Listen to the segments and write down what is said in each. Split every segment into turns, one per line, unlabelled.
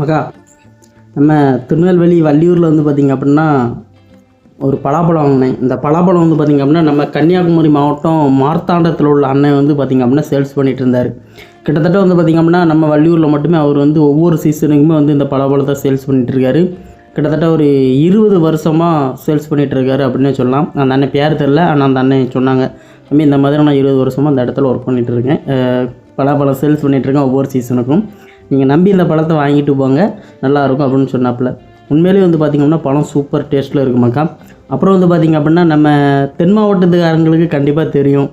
மகா நம்ம திருநெல்வேலி வள்ளியூரில் வந்து பார்த்திங்க அப்படின்னா ஒரு பலாப்பழம் வாங்கினேன். இந்த பலாப்பழம் வந்து பார்த்திங்க அப்படின்னா நம்ம கன்னியாகுமரி மாவட்டம் மார்த்தாண்டத்தில் உள்ள அண்ணன் வந்து பார்த்திங்க அப்படின்னா சேல்ஸ் பண்ணிகிட்டு இருந்தார். கிட்டத்தட்ட வந்து பார்த்திங்க அப்படின்னா நம்ம வள்ளியூரில் மட்டுமே அவர் வந்து ஒவ்வொரு சீசனுக்குமே வந்து இந்த பலாப்பழத்தை சேல்ஸ் பண்ணிகிட்ருக்காரு கிட்டத்தட்ட ஒரு இருபது வருஷமாக சேல்ஸ் பண்ணிகிட்ருக்காரு அப்படின்னு சொல்லலாம். அந்த அண்ணன் பேர் தெரில ஆனால் அந்த அண்ணன் சொன்னாங்க தம்பி இந்த மாதிரி நான் இருபது வருஷமாக அந்த இடத்துல ஒர்க் பண்ணிகிட்ருக்கேன் இருக்கேன். அஹ் பலாப்பழம் சேல்ஸ் பண்ணிகிட்ருக்கேன் இருக்கேன் ஒவ்வொரு சீசனுக்கும் நீங்கள் நம்பி இந்த பழத்தை வாங்கிட்டு போங்க நல்லா இருக்கும் அப்படின்னு சொன்னாப்புல. உண்மையிலேயே வந்து பார்த்திங்கன்னா பழம் சூப்பர் டேஸ்ட்டில் இருக்குமாக்கா அப்புறம் வந்து பார்த்திங்க அப்படின்னா நம்ம தென் மாவட்டத்துக்காரங்களுக்கு கண்டிப்பாக தெரியும்.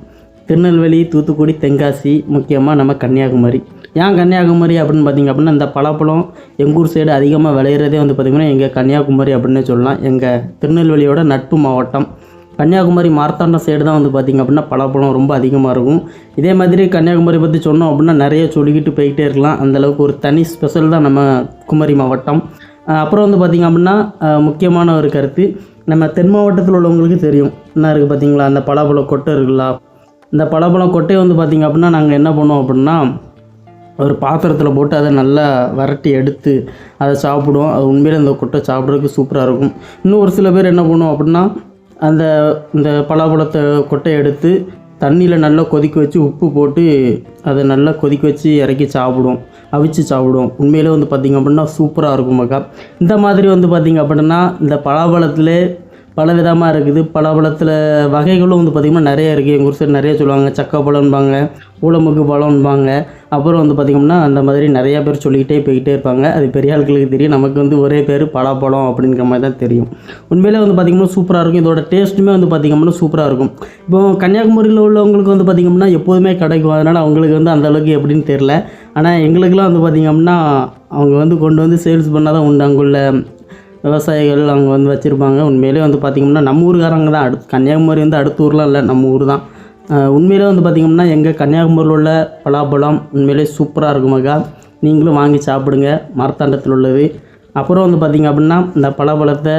திருநெல்வேலி தூத்துக்குடி தென்காசி முக்கியமாக நம்ம கன்னியாகுமரி. ஏன் கன்னியாகுமரி அப்படின்னு பார்த்திங்க அப்படின்னா இந்த பலாப்பழம் எங்கள் ஊர் சைடு அதிகமாக விளையிறதே வந்து பார்த்திங்கன்னா எங்கள் கன்னியாகுமரி அப்படின்னு சொல்லலாம். எங்கள் திருநெல்வேலியோட நட்பு மாவட்டம். கன்னியாகுமரி மார்த்தாண்டம் சைடு தான் வந்து பார்த்திங்க அப்படின்னா பலாப்பழம் ரொம்ப அதிகமாக இருக்கும். இதே மாதிரி கன்னியாகுமரி பற்றி சொன்னோம் அப்படின்னா நிறைய சொல்லிக்கிட்டு போய்கிட்டே இருக்கலாம். அந்தளவுக்கு ஒரு தனி ஸ்பெஷல் தான் நம்ம குமரி மாவட்டம். அப்புறம் வந்து பார்த்திங்க அப்படின்னா முக்கியமான ஒரு கருத்து நம்ம தென் மாவட்டத்தில் உள்ளவங்களுக்கு தெரியும். என்ன இருக்குது பார்த்தீங்களா? அந்த பலாப்பழம் கொட்டை இருக்குல்ல? இந்த பலாப்பழம் கொட்டையை வந்து பார்த்திங்க அப்படின்னா நாங்கள் என்ன பண்ணுவோம் அப்படின்னா ஒரு பாத்திரத்தில் போட்டு அதை நல்லா வரட்டி எடுத்து அதை சாப்பிடுவோம். அது உண்மையிலே அந்த கொட்டை சாப்பிட்றதுக்கு சூப்பராக இருக்கும். இன்னும் ஒரு சில பேர் என்ன பண்ணுவோம் அப்படின்னா அந்த இந்த பலாப்பழத்தை கொட்டையை எடுத்து தண்ணியில் நல்லா கொதிக்க வச்சு உப்பு போட்டு அதை நல்லா கொதிக்க வச்சு இறக்கி சாப்பிடும். அவிச்சு சாப்பிடும். உண்மையிலே வந்து பார்த்திங்க அப்படின்னா சூப்பராக இருக்கும் மக்கா. இந்த மாதிரி வந்து பார்த்திங்க அப்படின்னா இந்த பலாப்பழத்தில் பல விதமாக இருக்குது. பலாப்பழத்தில் வகைகளும் வந்து பார்த்திங்கன்னா நிறைய இருக்குது எங்கள் ஊர் சைடு நிறைய சொல்லுவாங்க. சக்கை பழம்பாங்க ஊளமுக்கு பழம்பாங்க. அப்புறம் வந்து பார்த்திங்கன்னா அந்த மாதிரி நிறையா பேர் சொல்லிக்கிட்டே போய்கிட்டே இருப்பாங்க. அது பெரிய ஆட்களுக்கு தெரியும். நமக்கு வந்து ஒரே பேர் பலாப்பழம் அப்படிங்கிற மாதிரி தான் தெரியும். உண்மையிலே வந்து பார்த்திங்கன்னா சூப்பராக இருக்கும். இதோட டேஸ்ட்டுமே வந்து பார்த்திங்கன்னா சூப்பராக இருக்கும். இப்போ கன்னியாகுமரியில் உள்ளவங்களுக்கு வந்து பார்த்திங்கன்னா எப்போதுமே கிடைக்கும். அதனால் அவங்களுக்கு வந்து அந்த அளவுக்கு எப்படின்னு தெரில ஆனால் எங்களுக்கெல்லாம் வந்து பார்த்திங்க அப்படின்னா அவங்க வந்து கொண்டு வந்து சேல்ஸ் பண்ணால் தான் உண்டு. அங்குள்ள விவசாயிகள் அவங்க வந்து வச்சுருப்பாங்க. உண்மையிலே வந்து பார்த்திங்கன்னா நம்ம ஊருக்காரங்க தான். அடுத்து கன்னியாகுமரி வந்து அடுத்த ஊர்லாம் இல்லை நம்ம ஊர் தான். உண்மையிலே வந்து பார்த்திங்கன்னா எங்கள் கன்னியாகுமரியில் உள்ள பலாப்பழம் உண்மையிலே சூப்பராக இருக்கும் மக்கா நீங்களும் வாங்கி சாப்பிடுங்க. மரத்தாண்டத்தில் உள்ளது. அப்புறம் வந்து பார்த்திங்க அப்படின்னா இந்த பலாப்பழத்தை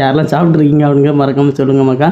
யாரெல்லாம் சாப்பிட்ருக்கீங்க அப்படிங்க மறக்காமல் சொல்லுங்கள் மக்கா